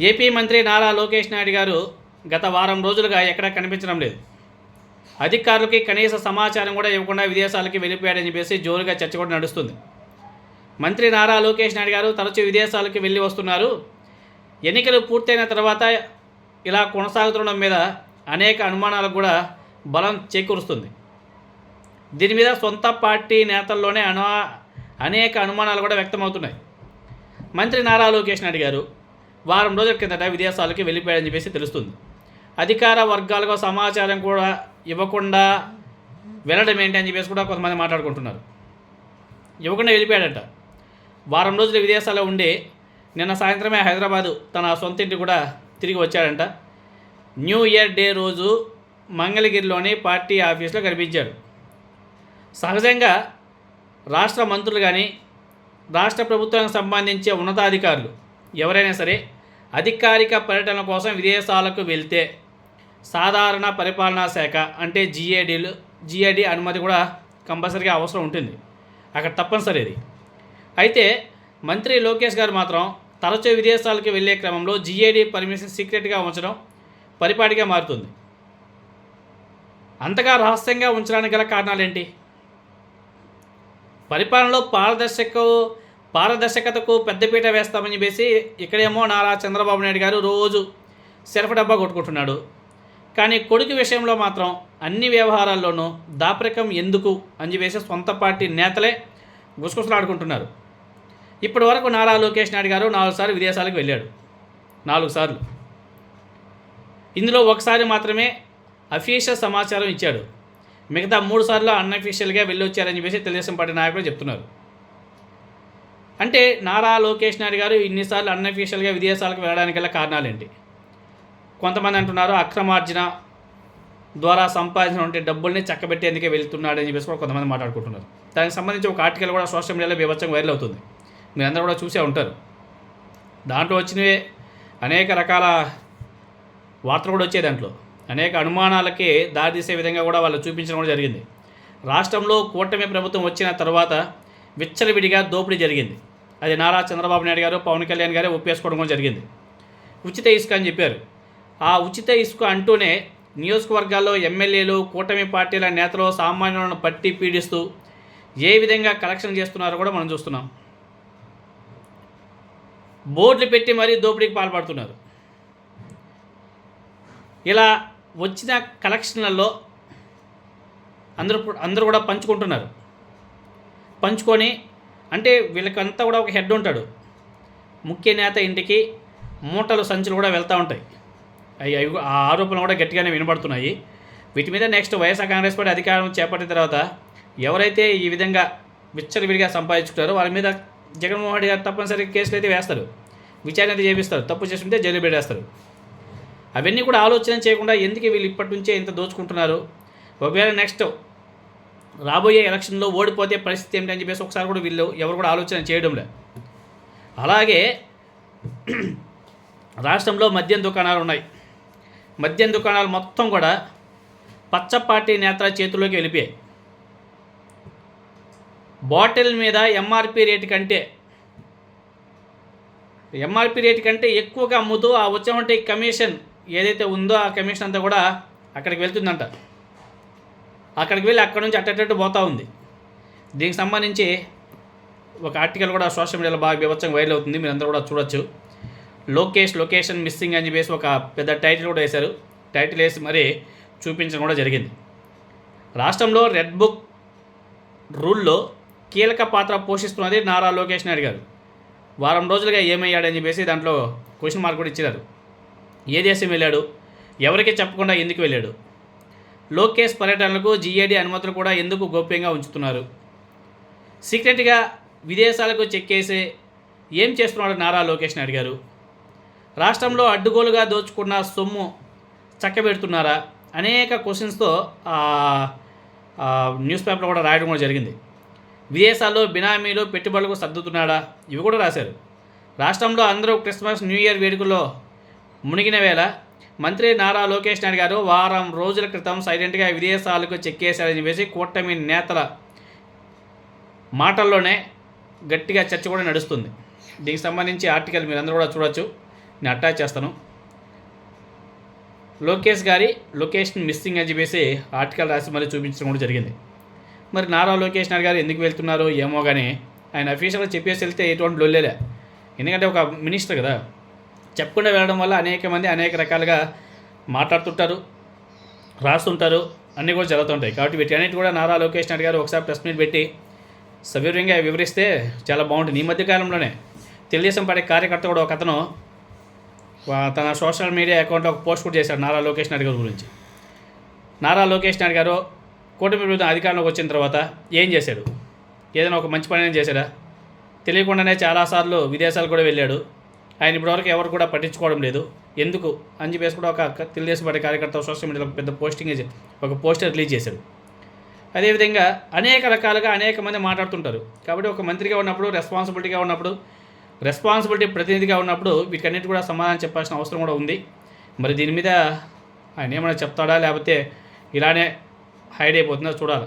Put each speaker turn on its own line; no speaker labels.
AP మంత్రి నారా లోకేష్ నాయుడు గారు గత వారం రోజులుగా ఎక్కడా కనిపించడం లేదు. అధికారులకి కనీస సమాచారం కూడా ఇవ్వకుండా విదేశాలకి వెళ్ళిపోయాడని చెప్పేసి జోరుగా చర్చ కూడా నడుస్తుంది. మంత్రి నారా లోకేష్ నాయుడు గారు తరచూ విదేశాలకు వెళ్ళి వస్తున్నారు. ఎన్నికలు పూర్తయిన తర్వాత ఇలా కొనసాగుతుండడం మీద అనేక అనుమానాలకు కూడా బలం చేకూరుస్తుంది. దీని మీద సొంత పార్టీ నేతల్లోనే అను అనేక అనుమానాలు కూడా వ్యక్తమవుతున్నాయి. మంత్రి నారా లోకేష్ నాయుడు గారు వారం రోజుల కిందట విదేశాలకి వెళ్ళిపోయాడని చెప్పేసి తెలుస్తుంది. అధికార వర్గాలకు సమాచారం కూడా ఇవ్వకుండా వెళ్ళడం ఏంటి అని చెప్పేసి కూడా కొంతమంది మాట్లాడుకుంటున్నారు. ఇవ్వకుండా వెళ్ళిపోయాడట. వారం రోజులు విదేశాల్లో ఉండి నిన్న సాయంత్రమే హైదరాబాదు తన సొంత ఇంటి కూడా తిరిగి వచ్చాడంట. న్యూ ఇయర్ డే రోజు మంగళగిరిలోని పార్టీ ఆఫీస్లో కనిపించాడు. సహజంగా రాష్ట్ర మంత్రులు కానీ రాష్ట్ర ప్రభుత్వానికి సంబంధించే ఉన్నతాధికారులు ఎవరైనా సరే అధికారిక పర్యటన కోసం విదేశాలకు వెళ్తే సాధారణ పరిపాలనా శాఖ అంటే జిఏడీలు జిఏడి అనుమతి కూడా కంపల్సరీగా అవసరం ఉంటుంది. అక్కడ తప్పనిసరి అది. అయితే మంత్రి లోకేష్ గారు మాత్రం తరచూ విదేశాలకు వెళ్ళే క్రమంలో జిఏడి పర్మిషన్ సీక్రెట్గా ఉంచడం పరిపాటిగా మారుతుంది. అంతగా రహస్యంగా ఉంచడానికి గల కారణాలేంటి? పరిపాలనలో పారదర్శక పారదర్శకతకు పెద్దపీట వేస్తామని చెప్పేసి ఇక్కడేమో నారా చంద్రబాబు నాయుడు గారు రోజు సెల్ఫ్ డబ్బా కొట్టుకుంటున్నాడు. కానీ కొడుకు విషయంలో మాత్రం అన్ని వ్యవహారాల్లోనూ దాపరికం ఎందుకు అని చెప్పేసి సొంత పార్టీ నేతలే గుసగుసలాడుకుంటున్నారు. ఇప్పటి వరకు నారా లోకేష్ నాయుడు గారు నాలుగు సార్లు విదేశాలకు వెళ్ళాడు. నాలుగు సార్లు. ఇందులో ఒకసారి మాత్రమే అఫీషియల్ సమాచారం ఇచ్చాడు. మిగతా మూడు సార్లు అన్అఫీషియల్గా వెళ్ళొచ్చారని చెప్పేసి తెలుగుదేశం పార్టీ నాయకులు చెప్తున్నారు. అంటే నారా లోకేష్ నాయుడు గారు ఇన్నిసార్లు అన్అఫీషియల్గా విదేశాలకు వెళ్ళడానికి గల కారణాలేంటి? కొంతమంది అంటున్నారు అక్రమార్జన ద్వారా సంపాదించినటువంటి డబ్బుల్ని చక్కబెట్టేందుకే వెళ్తున్నాడని చెప్పేసి కూడా కొంతమంది మాట్లాడుకుంటున్నారు. దానికి సంబంధించి ఒక ఆర్టికల్ కూడా సోషల్ మీడియాలో బీభత్సంగా వైరల్ అవుతుంది. మీరందరూ కూడా చూసే ఉంటారు. దాంట్లో వచ్చినవే అనేక రకాల వార్తలు కూడా వచ్చాయి దాంట్లో. అనేక అనుమానాలకే దారితీసే విధంగా కూడా వాళ్ళు చూపించడం కూడా జరిగింది. రాష్ట్రంలో కూటమి ప్రభుత్వం వచ్చిన తర్వాత విచ్చలవిడిగా దోపిడీ జరిగింది. అది నారా చంద్రబాబు నాయుడు గారు పవన్ కళ్యాణ్ గారే ఒప్పేసుకోవడం కూడా జరిగింది. ఉచిత ఇసుక అని చెప్పారు. ఆ ఉచిత ఇసుక అంటూనే నియోజకవర్గాల్లో ఎమ్మెల్యేలు కూటమి పార్టీల నేతలు సామాన్యులను పట్టి పీడిస్తూ ఏ విధంగా కలెక్షన్ చేస్తున్నారో కూడా మనం చూస్తున్నాం. బోర్డులు పెట్టి మరీ దోపిడీకి పాల్పడుతున్నారు. ఇలా వచ్చిన కలెక్షన్లలో అందరూ అందరూ కూడా పంచుకుంటున్నారు. పంచుకొని అంటే వీళ్ళకంతా కూడా ఒక హెడ్ ఉంటాడు. ముఖ్య నేత ఇంటికి మూటలు సంచులు కూడా వెళ్తూ ఉంటాయి. అవి అవి ఆ ఆరోపణలు కూడా గట్టిగానే వినబడుతున్నాయి. వీటి మీద నెక్స్ట్ వైఎస్ఆర్ కాంగ్రెస్ పార్టీ అధికారం చేపట్టిన తర్వాత ఎవరైతే ఈ విధంగా విచ్చలవిడిగా సంపాదించుకుంటారో వాళ్ళ మీద జగన్మోహన్ రెడ్డి గారు తప్పనిసరిగా కేసులు అయితే వేస్తారు. విచారణ అయితే చేపిస్తారు. తప్పు చేస్తుంటే జైలు పెట్టేస్తారు. అవన్నీ కూడా ఆలోచన చేయకుండా ఎందుకు వీళ్ళు ఇప్పటి నుంచే ఇంత దోచుకుంటున్నారు? ఒకవేళ నెక్స్ట్ రాబోయే ఎలక్షన్లో ఓడిపోతే పరిస్థితి ఏమిటని చెప్పేసి ఒకసారి కూడా వీళ్ళు ఎవరు కూడా ఆలోచన చేయడం లేదు అలాగే రాష్ట్రంలో మద్యం దుకాణాలు ఉన్నాయి. మద్యం దుకాణాలు మొత్తం కూడా పచ్చ పార్టీ నేతల చేతుల్లోకి వెళ్ళిపోయాయి. బాటిల్ మీద ఎంఆర్పి రేటు కంటే ఎంఆర్పి రేటు కంటే ఎక్కువగా అమ్ముతూ ఆ వచ్చేటువంటి కమిషన్ ఏదైతే ఉందో ఆ కమిషన్ అంతా కూడా అక్కడికి వెళ్తుందంట. అక్కడికి వెళ్ళి అక్కడ నుంచి అట్టేటట్టు పోతూ ఉంది. దీనికి సంబంధించి ఒక ఆర్టికల్ కూడా సోషల్ మీడియాలో బాగా బీభత్సంగా వైరల్ అవుతుంది. మీరు అందరూ కూడా చూడొచ్చు. లోకేష్ లొకేషన్ మిస్సింగ్ అని చెప్పేసి ఒక పెద్ద టైటిల్ కూడా వేశారు. టైటిల్ వేసి మరీ చూపించడం కూడా జరిగింది. రాష్ట్రంలో రెడ్ బుక్ రూల్లో కీలక పాత్ర పోషిస్తున్నది నారా లోకేష్ నాయుడు గారు వారం రోజులుగా ఏమయ్యాడని చెప్పేసి దాంట్లో క్వశ్చన్ మార్క్ కూడా ఇచ్చారు ఏ దేశం వెళ్ళాడు? ఎవరికి చెప్పకుండా ఎందుకు వెళ్ళాడు? లోకేష్ పర్యటనలకు జీఏడీ అనుమతులు కూడా ఎందుకు గోప్యంగా ఉంచుతున్నారు? సీక్రెట్గా విదేశాలకు చెక్కేసే ఏం చేస్తున్నాడు నారా లోకేష్ అడిగారు. రాష్ట్రంలో అడ్డుగోలుగా దోచుకున్న సొమ్ము చక్కబెడుతున్నారా? అనేక క్వశ్చన్స్తో న్యూస్ పేపర్లో కూడా రాయడం కూడా జరిగింది. విదేశాల్లో బినామీలు పెట్టుబడులకు సర్దుతున్నాడా? ఇవి కూడా రాశారు. రాష్ట్రంలో అందరూ క్రిస్మస్ న్యూ ఇయర్ వేడుకల్లో మునిగిన వేళ మంత్రి నారా లోకేష్ నాయుడు గారు వారం రోజుల క్రితం సైలెంట్గా విదేశాలకు చెక్కేశారని చెప్పేసి కూటమి నేతల మాటల్లోనే గట్టిగా చర్చ కూడా నడుస్తుంది. దీనికి సంబంధించి ఆర్టికల్ మీరందరూ కూడా చూడొచ్చు. నేను అటాచ్ చేస్తాను. లోకేష్ గారి లొకేషన్ మిస్సింగ్ అని చెప్పేసి ఆర్టికల్ రాసి మళ్ళీ చూపించడం కూడా జరిగింది. మరి నారా లోకేష్ నాయుడు గారు ఎందుకు వెళ్తున్నారో ఏమో కానీ ఆయన అఫీషియల్గా చెప్పేసి వెళ్తే ఎటువంటి లొల్లేలే ఎందుకంటే ఒక మినిస్టర్ కదా. చెప్పకుండా వెళ్ళడం వల్ల అనేక మంది అనేక రకాలుగా మాట్లాడుతుంటారు రాస్తుంటారు అన్నీ కూడా జరుగుతుంటాయి. కాబట్టి వీటన్నిటి కూడా నారా లోకేష్ నాయుడు గారు ఒకసారి ప్రెస్ మీట్ పెట్టి సవివరంగా వివరిస్తే చాలా బాగుంటుంది. ఈ మధ్యకాలంలోనే తెలుగుదేశం పార్టీ కార్యకర్త కూడా ఒక అతను తన సోషల్ మీడియా అకౌంట్లో ఒక పోస్ట్ కూడా చేశాడు నారా లోకేష్ నాయుడు గారి గురించి. నారా లోకేష్ నాయుడు గారు కూటమి ప్రభుత్వం అధికారంలోకి వచ్చిన తర్వాత ఏం చేశాడు? ఏదైనా ఒక మంచి పని చేశాడా? తెలియకుండానే చాలాసార్లు విదేశాలు కూడా వెళ్ళాడు. ఆయన ఇప్పటివరకు ఎవరు కూడా పట్టించుకోవడం లేదు. ఎందుకు? అని చెప్పేసి కూడా ఒక తెలుగుదేశం పార్టీ కార్యకర్త సోషల్ మీడియాలో ఒక పెద్ద పోస్టింగ్ ఒక పోస్టర్ రిలీజ్ చేశాడు. అదేవిధంగా అనేక రకాలుగా అనేక మంది మాట్లాడుతుంటారు. కాబట్టి ఒక మంత్రిగా ఉన్నప్పుడు రెస్పాన్సిబిలిటీగా ఉన్నప్పుడు రెస్పాన్సిబిలిటీ ప్రతినిధిగా ఉన్నప్పుడు వీటికన్నిటి కూడా సమాధానం చెప్పాల్సిన అవసరం కూడా ఉంది. మరి దీని మీద ఆయన ఏమైనా చెప్తాడా? లేకపోతే ఇలానే హైడ్ అయిపోతుందో? చూడాలి.